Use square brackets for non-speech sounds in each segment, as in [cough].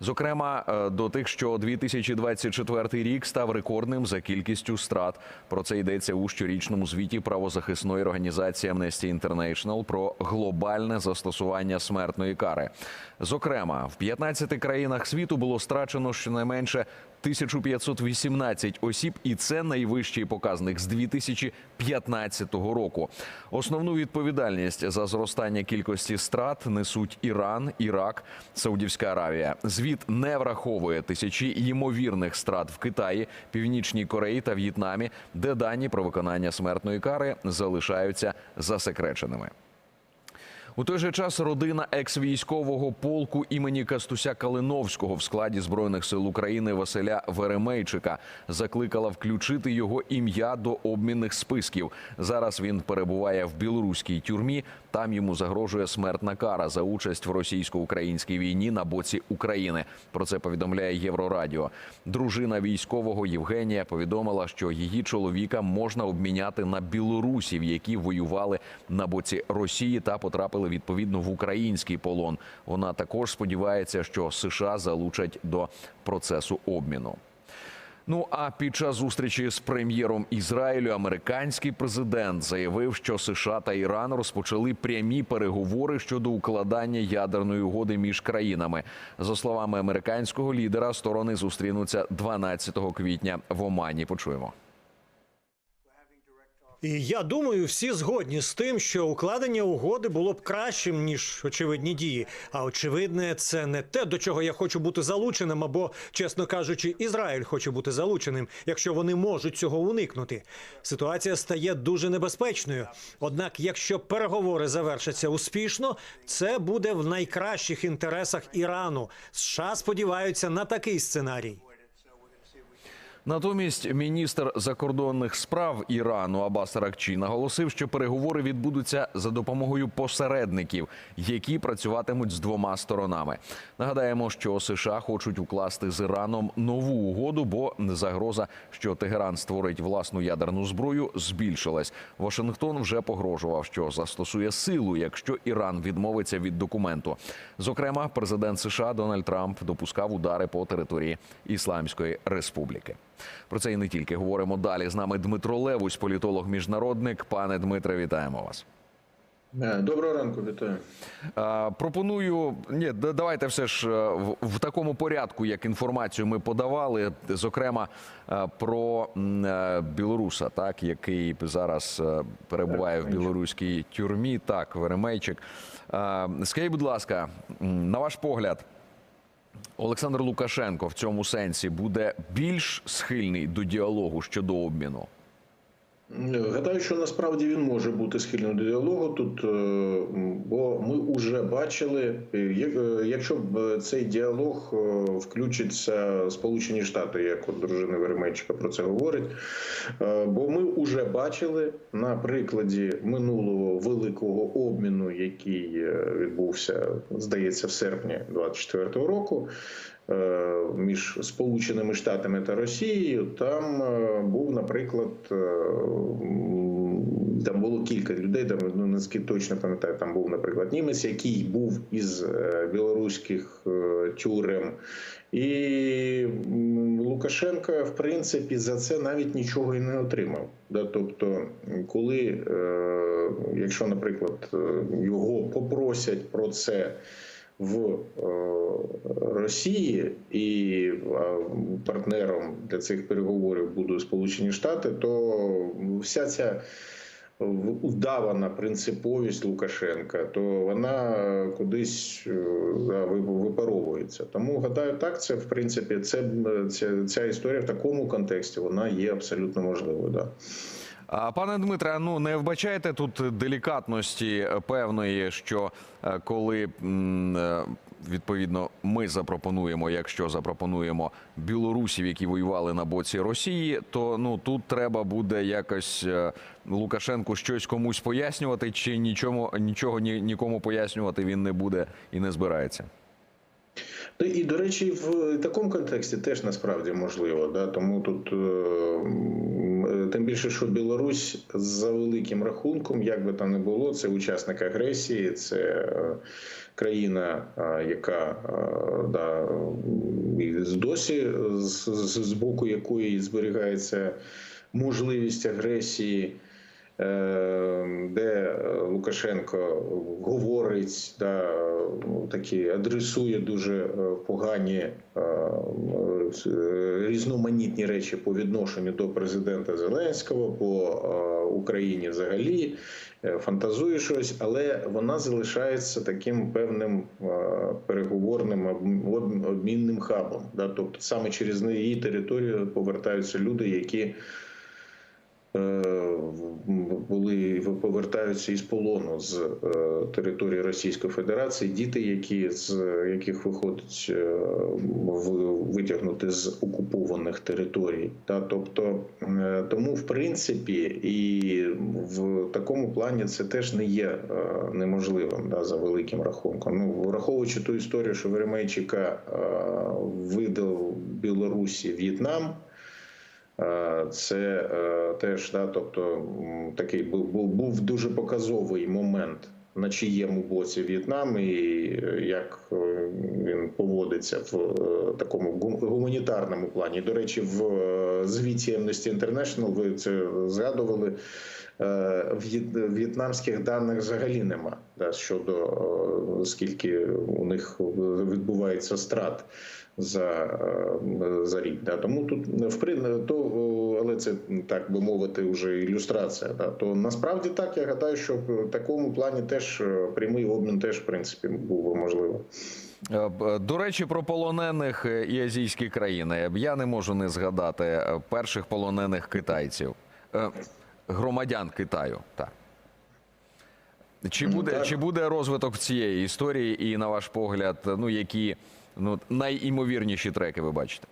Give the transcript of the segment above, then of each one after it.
Зокрема, е, до тих, що 2024 рік став рекордним за кількістю страт. Про це йдеться у щорічному звіті правозахисної організації Amnesty International про глобальне застосування смертної кари. Зокрема, в 15 країнах світу було страчено щонайменше 1518 осіб, і це найвищий показник з 2015 року. Основну відповідальність за зростання кількості страт несуть Іран, Ірак, Саудівська Аравія. Звіт не враховує тисячі ймовірних страт в Китаї, Північній Кореї та В'єтнамі, де дані про виконання смертної кари залишаються засекреченими. У той же час родина екс-військового полку імені Кастуся Калиновського в складі збройних сил України Василя Веремейчика закликала включити його ім'я до обмінних списків. Зараз він перебуває в білоруській тюрмі. Там йому загрожує смертна кара за участь в російсько-українській війні на боці України. Про це повідомляє Єврорадіо. Дружина військового Євгенія повідомила, що її чоловіка можна обміняти на білорусів, які воювали на боці Росії та потрапили відповідно в український полон. Вона також сподівається, що США залучать до процесу обміну. Ну а під час зустрічі з прем'єром Ізраїлю американський президент заявив, що США та Іран розпочали прямі переговори щодо укладання ядерної угоди між країнами. За словами американського лідера, сторони зустрінуться 12 квітня в Омані. Почуємо. І я думаю, всі згодні з тим, що укладення угоди було б кращим ніж очевидні дії. А очевидне, це не те, до чого я хочу бути залученим, або, чесно кажучи, Ізраїль хоче бути залученим, якщо вони можуть цього уникнути. Ситуація стає дуже небезпечною. Однак, якщо переговори завершаться успішно, це буде в найкращих інтересах Ірану. США сподіваються на такий сценарій. Натомість міністр закордонних справ Ірану Абас Ракчі наголосив, що переговори відбудуться за допомогою посередників, які працюватимуть з двома сторонами. Нагадаємо, що США хочуть укласти з Іраном нову угоду, бо загроза, що Тегеран створить власну ядерну зброю, збільшилась. Вашингтон вже погрожував, що застосує силу, якщо Іран відмовиться від документу. Зокрема, президент США Дональд Трамп допускав удари по території Ісламської Республіки. Про це і не тільки говоримо далі. З нами Дмитро Левусь, політолог міжнародник. Пане Дмитре, вітаємо вас. Е, Доброго ранку, вітаю. Е, Пропоную ні, давайте все ж е, в, в такому порядку, як інформацію ми подавали, зокрема про білоруса, так який зараз перебуває в білоруській тюрмі. Так, Веремейчик. Скажіть, будь ласка, на ваш погляд. Олександр Лукашенко в цьому сенсі буде більш схильний до діалогу щодо обміну. Гадаю, що насправді він може бути схильним до діалогу тут, е, бо ми вже бачили, е, як- е, якщо б цей діалог е, включиться Сполучені Штати, як от дружина Веремейчика про це говорить. е, Бо ми вже бачили на прикладі минулого великого обміну, який е, відбувся, здається, в серпні 24-го року. Е, Між Сполученими Штатами та Росією там е, був, наприклад, е, там було кілька людей, там ну наскільки точно пам'ятаю, там був, наприклад, німець, який був із білоруських тюрем. І Лукашенко, в принципі, за це навіть нічого і не отримав. Тобто, коли, якщо, наприклад, його попросять про це в е, Росії і е, партнером для цих переговорів будуть Сполучені Штати, то вся ця вдавана принциповість Лукашенка, то вона кудись е, да, випаровується. Тому гадаю, так це в принципі це, ця, ця історія в такому контексті вона є абсолютно можливою. Да. Пане Дмитре, ну не вбачаєте тут делікатності певної, що е, коли е, відповідно ми запропонуємо, якщо запропонуємо білорусів, які воювали на боці Росії, то ну тут треба буде якось е, Лукашенку щось комусь пояснювати, чи нічому нічого ні, нікому пояснювати він не буде і не збирається. Ну, І, до речі, в такому контексті теж насправді можливо. Да? Тому тут е, тим більше, що Білорусь за великим рахунком, як би там не було, це учасник агресії, це е, країна, е, яка е, да, досі з, з боку якої зберігається можливість агресії. Е, Де Лукашенко говорить, да, ну, такі адресує дуже е, погані е, е, різноманітні речі по відношенню до президента Зеленського, по е, Україні взагалі е, фантазує щось, але вона залишається таким певним е, переговорним об- об- обмінним хабом. Да? Тобто саме через її територію повертаються люди, які е, були повертаються із полону з е, території Російської Федерації, діти, які з яких виходять е, витягнути з окупованих територій. Та тобто е, тому, в принципі, і в такому плані це теж не є е, неможливим да, за великим рахунком. Ну враховуючи ту історію, що Веремейчика е, видав Білорусі В'єтнам. Е, Це е, теж да, тобто такий був, був, був дуже показовий момент, на чиєму боці В'єтнам, і як е, він поводиться в такому гум- гуманітарному плані. До речі, в звіті Amnesty International, ви це згадували. В'єтнамських даних взагалі нема да, щодо скільки у них відбувається страт за, е, за рік. Да. Тому тут в то, але це так би мовити, вже ілюстрація. Да. То насправді так я гадаю, що в такому плані теж е, прямий обмін теж в принципі був би можливий. Е, До речі, про полонених і азійські країни. Я не можу не згадати перших полонених китайців, громадян Китаю. Так. Чи Ну, буде, так. чи буде розвиток цієї історії, і на ваш погляд, ну які ну, найімовірніші треки ви бачите?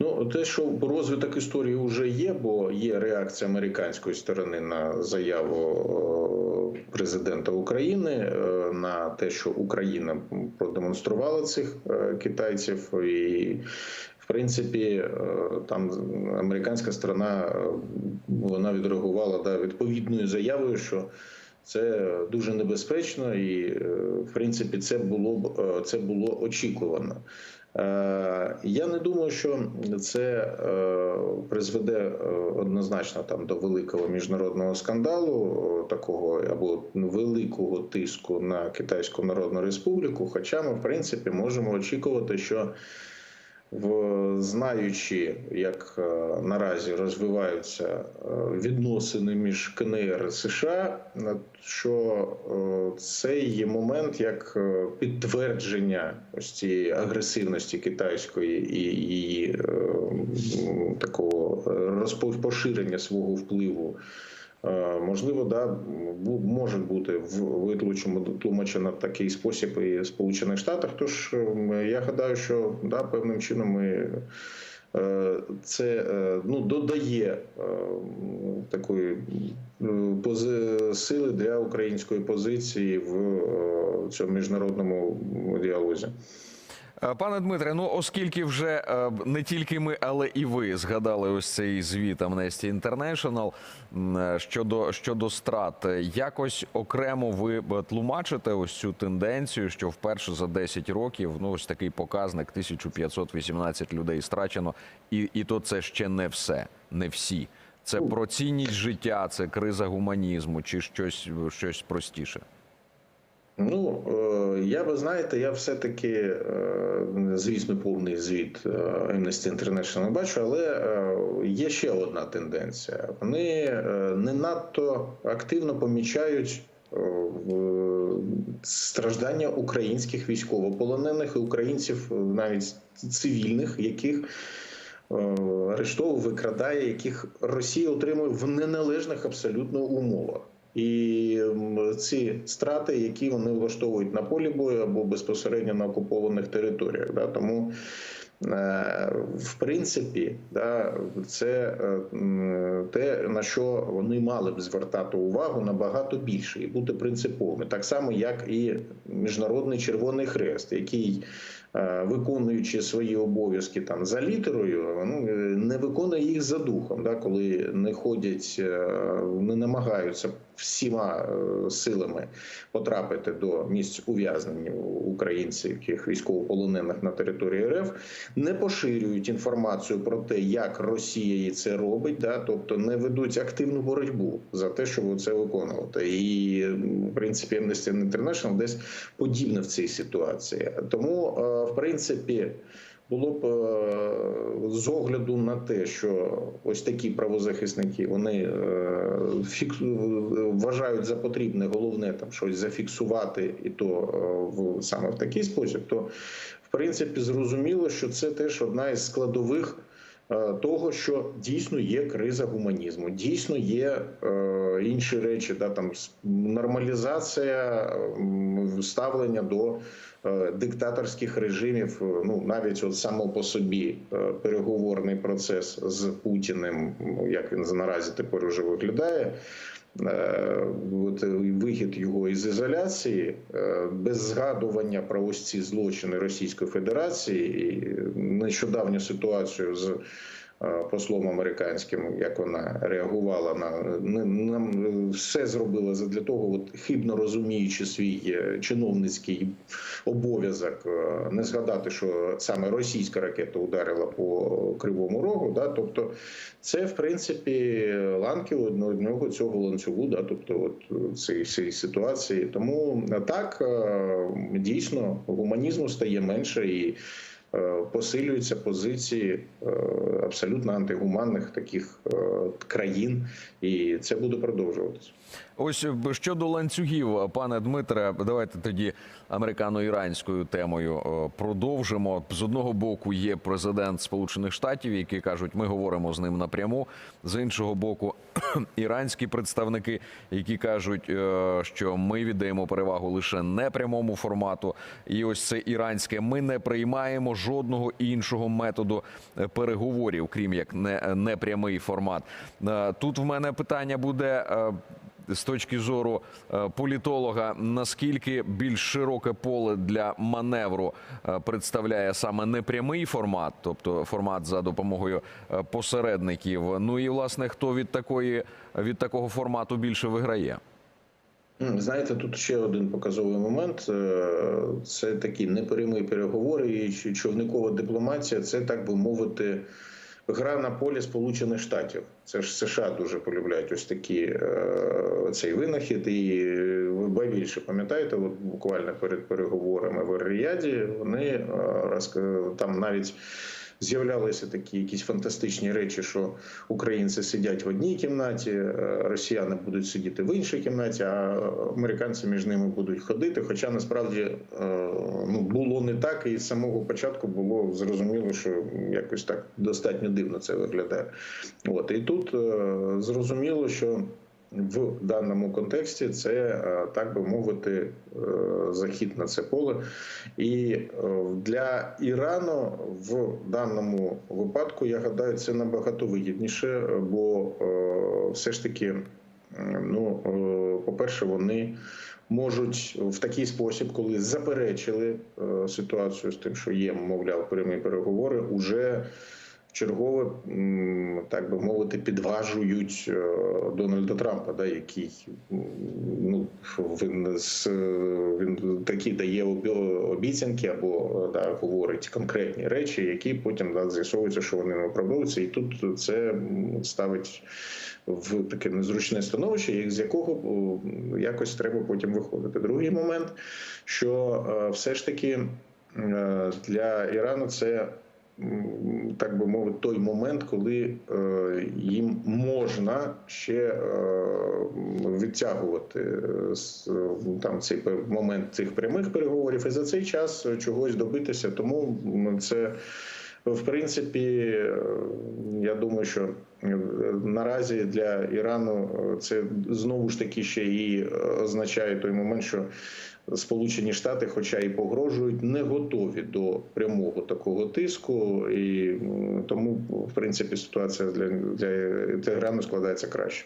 Ну, те, що розвиток історії вже є, бо є реакція американської сторони на заяву е, президента України е, на те, що Україна продемонструвала цих е, китайців, і в принципі там американська сторона вона відреагувала да, відповідною заявою, що це дуже небезпечно, і е, в принципі це було б е, це було очікувано. Е, Я не думаю, що це призведе однозначно там до великого міжнародного скандалу, такого або великого тиску на Китайську Народну Республіку. Хоча ми, в принципі, можемо очікувати, що в знаючи, як е, наразі розвиваються е, відносини між КНР і США, е, що це є момент як підтвердження ось цієї агресивності китайської і її такого розпо- поширення свого впливу. Е, Можливо, да може бути витлучено в такий спосіб і Сполучених Штатах. Тож е, я гадаю, що да, певним чином ми. е, Це е, ну додає такої сили для української позиції в цьому міжнародному діалозі. Е, Пане Дмитре, ну оскільки вже е, не тільки ми, але і ви згадали ось цей звіт Amnesty International е, щодо, щодо страт, якось окремо ви тлумачите ось цю тенденцію, що вперше за 10 років ну ось такий показник 1518 людей страчено, і, і то це ще не все, не всі. Це про цінність життя, це криза гуманізму чи щось, щось простіше. Ну е, я би знаєте, я все-таки, е, звісно, повний звіт е, Amnesty International бачу, але є ще одна тенденція. Вони не надто активно помічають страждання українських військовополонених і українців, навіть цивільних, яких арештовує, викрадає, яких Росія отримує в неналежних абсолютно умовах. І ці страти, які вони влаштовують на полі бою або безпосередньо на окупованих територіях. Да? Тому, е, в принципі, да, це е, те, на що вони мали б звертати увагу набагато більше і бути принциповими, так само як і Міжнародний Червоний Хрест, який виконуючи свої обов'язки там за літерою, ну, е, не виконує їх за духом, да, коли не ходять, е, не намагаються всіма е, силами потрапити до місць ув'язнення українських військовополонених на території РФ, не поширюють інформацію про те, як Росія їй це робить, да, тобто не ведуть активну боротьбу за те, щоб це виконувати. І в принципі Amnesty International десь подібне в цій ситуації. Тому, е, в принципі. Було б е, з огляду на те, що ось такі правозахисники вони е, вважають за потрібне головне там щось зафіксувати, і то е, в саме в такий спосіб, то в принципі зрозуміло, що це теж одна із складових е, того, що дійсно є криза гуманізму, дійсно є е, інші речі, да там нормалізація ставлення до е, диктаторських режимів. е, Ну навіть от само по собі е, переговорний процес з Путіним, ну, як він наразі тепер уже виглядає. е, е, вихід його із ізоляції е, без згадування про ось ці злочини Російської Федерації і нещодавню ситуацію з е, послом американським, як вона реагувала на нам все зробила для того, от хибно розуміючи свій е, чиновницький обов'язок, е, не згадати, що саме російська ракета ударила по кривому рогу. Да, тобто, це в принципі ланки одного цього ланцюгу, да, тобто, от цієї цієї ситуації. Тому е, так е, дійсно гуманізму стає менше і. Е, Посилюються позиції е, абсолютно антигуманних таких е, країн, і це буде продовжуватися. Ось щодо ланцюгів, пане Дмитре, давайте тоді американо-іранською темою е, продовжимо. З одного боку є президент Сполучених Штатів, які кажуть, ми говоримо з ним напряму. З іншого боку, [clears throat] іранські представники, які кажуть, е, що ми віддаємо перевагу лише непрямому формату. І ось це іранське. Ми не приймаємо жодного іншого методу е, переговорів, крім як не, непрямий формат. Тут в мене питання буде. З точки зору е, політолога, наскільки більш широке поле для маневру е, представляє саме непрямий формат, тобто формат за допомогою е, посередників. Ну і власне хто від такої від такого формату більше виграє? Знаєте, тут ще один показовий момент. Це такі непрямі переговори і човникова дипломатія. Це так би мовити. Гра на полі Сполучених Штатів. Це ж США дуже полюбляють ось такі е, цей винахід. І ви більше пам'ятаєте, от буквально перед переговорами в Ріаді вони е, там навіть з'являлися такі якісь фантастичні речі, що українці сидять в одній кімнаті, е, росіяни будуть сидіти в іншій кімнаті, а американці між ними будуть ходити. Хоча насправді е, ну було не так, і з самого початку було зрозуміло, що якось так достатньо дивно це виглядає. От і тут е, зрозуміло, що в даному контексті це е, так би мовити е, захід на це поле. І е, для Ірану в даному випадку я гадаю, це набагато вигідніше, бо все ж таки, ну по-перше, вони. Можуть в такий спосіб, коли заперечили ситуацію з тим, що є, мовляв, прямі переговори, уже чергове, так би мовити, підважують е, Дональда Трампа, да, який ну він він такі дає обіцянки або да, говорить конкретні речі, які потім да, з'ясовується, що вони не оправдовуються, і тут це ставить в таке незручне становище, з якого якось треба потім виходити. Другий момент, що е, все ж таки е, для Ірану це так би мовити, той момент, коли е, їм можна ще е, відтягувати е, там цей момент цих прямих переговорів і за цей час чогось добитися. Тому це в принципі, я думаю, що наразі для Ірану це знову ж таки ще і означає той момент, що Сполучені Штати, хоча і погрожують, не готові до прямого такого тиску, і тому, в принципі, ситуація для, для Ірану складається краще.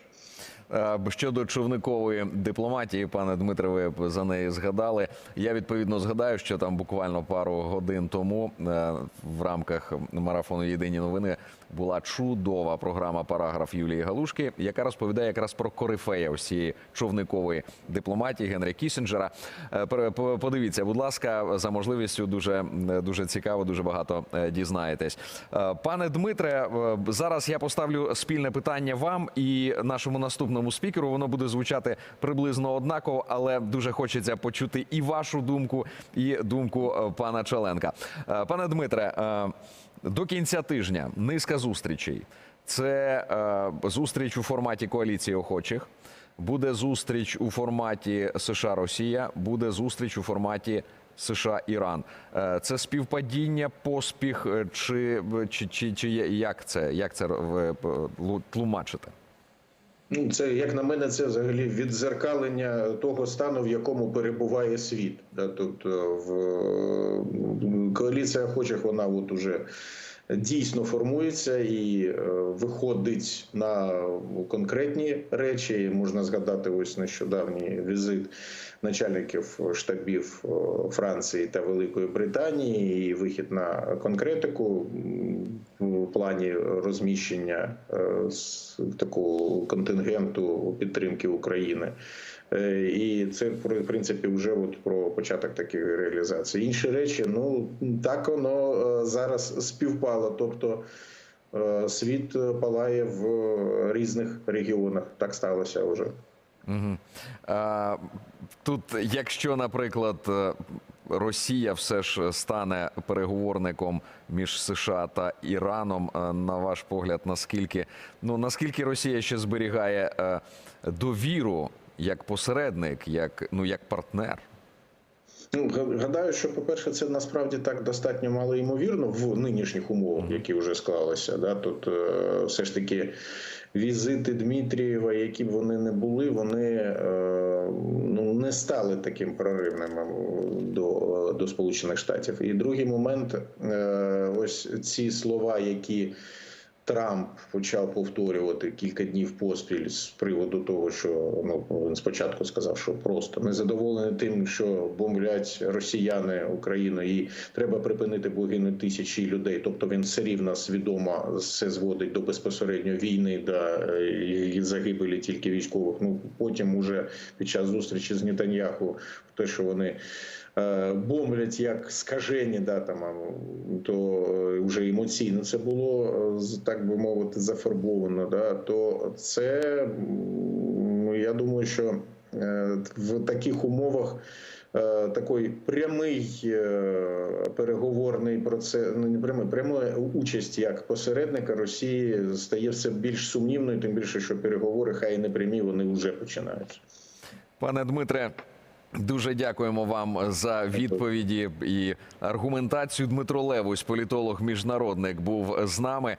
Е, Щодо човникової дипломатії, пане Дмитре, ви за неї згадали. Я відповідно згадаю, що там буквально пару годин тому е, в рамках марафону Єдині новини була чудова програма Параграф Юлії Галушки, яка розповідає якраз про корифея усієї човникової дипломатії Генрі Кісінджера. Е, по- Подивіться, будь ласка, за можливістю дуже дуже цікаво, дуже багато е, дізнаєтесь. Е, Пане Дмитре, зараз я поставлю спільне питання вам і нашому наступному спікеру. Воно буде звучати приблизно однаково, але дуже хочеться почути і вашу думку, і думку пана Челенка. Е, Пане Дмитре, до кінця тижня низка зустрічей. Це е, зустріч у форматі коаліції охочих. Буде зустріч у форматі США Росія, буде зустріч у форматі США Іран. Е, Це співпадіння, поспіх, е, чи, чи, чи, чи як це як це ви е, тлумачите? Ну, це як на мене, це взагалі відзеркалення того стану, в якому перебуває світ. Тобто в коаліція хоче вона от уже дійсно формується і е, виходить на конкретні речі. Можна згадати ось нещодавній візит начальників штабів е, Франції та Великої Британії, і вихід на конкретику в плані розміщення е, такого контингенту підтримки України. Е, І це в принципі вже от про початок такої реалізації. Інші речі, ну так воно е, зараз співпало. Тобто е, світ палає в різних регіонах. Так сталося вже. Угу. А, тут, якщо, наприклад, Росія все ж стане переговорником між США та Іраном, на ваш погляд, наскільки ну наскільки Росія ще зберігає довіру як посередник, як ну як партнер? Ну, гадаю, що по-перше, це насправді так достатньо мало ймовірно в нинішніх умовах, які вже склалися. Да? Тут е, все ж таки візити Дмитрієва, які б вони не були, вони е, ну, не стали таким проривним е, до, до Сполучених Штатів. І другий момент, е, ось ці слова, які. Трамп почав повторювати кілька днів поспіль з приводу того, що ну він спочатку сказав, що просто незадоволений тим, що бомблять росіяни Україну, і треба припинити бо тисячі людей. Тобто він все рівно свідомо все зводить до безпосередньо війни да і загибелі тільки військових. Ну потім уже під час зустрічі з Нетаньяху, те, що вони е, бомблять як скажені, да там то е, вже емоційно це було е, так би мовити зафарбовано. Да, то це я думаю, що е, в таких умовах. е, Такий прямий е, переговорний процес, ну не прямий, пряма участь як посередника Росії стає все більш сумнівною, тим більше, що переговори, хай і не прямі, вони вже починаються. Пане Дмитре, дуже дякуємо вам за відповіді і аргументацію. Дмитро Левусь, політолог, міжнародник, був з нами.